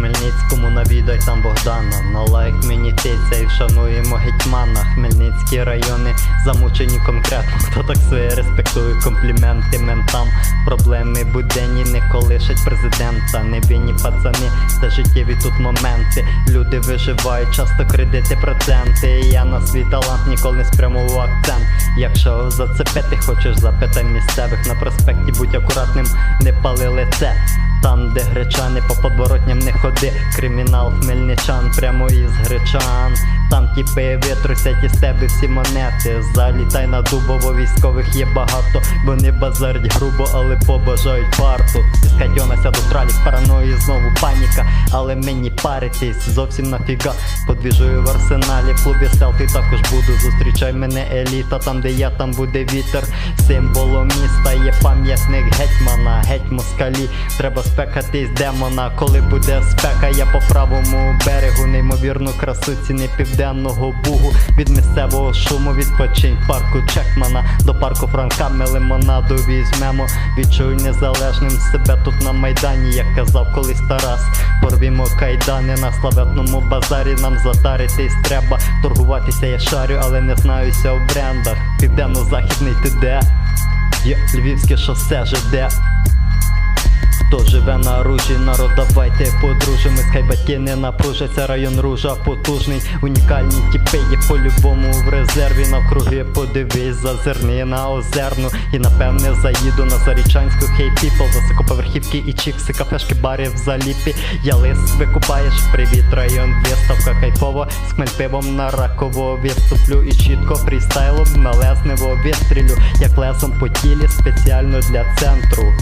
Хмельницькому навідай там Богдана. На лайк мені і вшануємо гетьмана. Хмельницькі райони замучені конкретно. Хто так своє респектує компліменти ментам. Проблеми буденні не колишать президента. Невинні пацани, це життєві тут моменти. Люди виживають, часто кредити, проценти. Я на свій талант ніколи не спрямував акцент. Якщо зацепити хочеш, запитай місцевих на проспекті, будь акуратним, не пали лице. Там, де гречани по подворотням не ходи, кримінал хмельничан прямо із гречан. Там тіпи витрусять із тебе всі монети. Залітай на дубово, військових є багато. Вони базарять грубо, але побажають фарту. Скатьонася до тралік, параної знову паніка. Але мені паритись зовсім нафіга. Подвіжую в арсеналі, клубі селфі також буду. Зустрічай мене еліта, там де я, там буде вітер. Символом міста є пам'ятник гетьмана, геть москалі. Треба спекатись демона. Коли буде спека, я по правому берегу. Неймовірну красу ціни південного бугу. Від місцевого шуму відпочинь парку Чекмана. До парку Франка ми лимонаду візьмемо. Відчуй незалежним себе тут на майдані, як казав колись Тарас. Порвімо кайдани на славетному базарі. Нам затаритись треба. Торгуватися я шарю, але не знаюся в брендах. Південно-західний ти де? Є Львівське шосе ЖД. Хто живе на ружі, народ, давайте подружимось, хай батьки не напружаться, район ружа потужний, унікальні тіпи є по-любому в резерві. Навкруги подивись, зазирни на озерну. І напевне заїду на Зарічанську хей піпл, високоповерхівки і чікси, кафешки, бари в заліпі. Я лис викупаєш, привіт, район, виставка кайфово, з хмельпивом на раково відступлю і чітко фрістайлом на леснево відстрілю, як лесом по тілі спеціально для центру.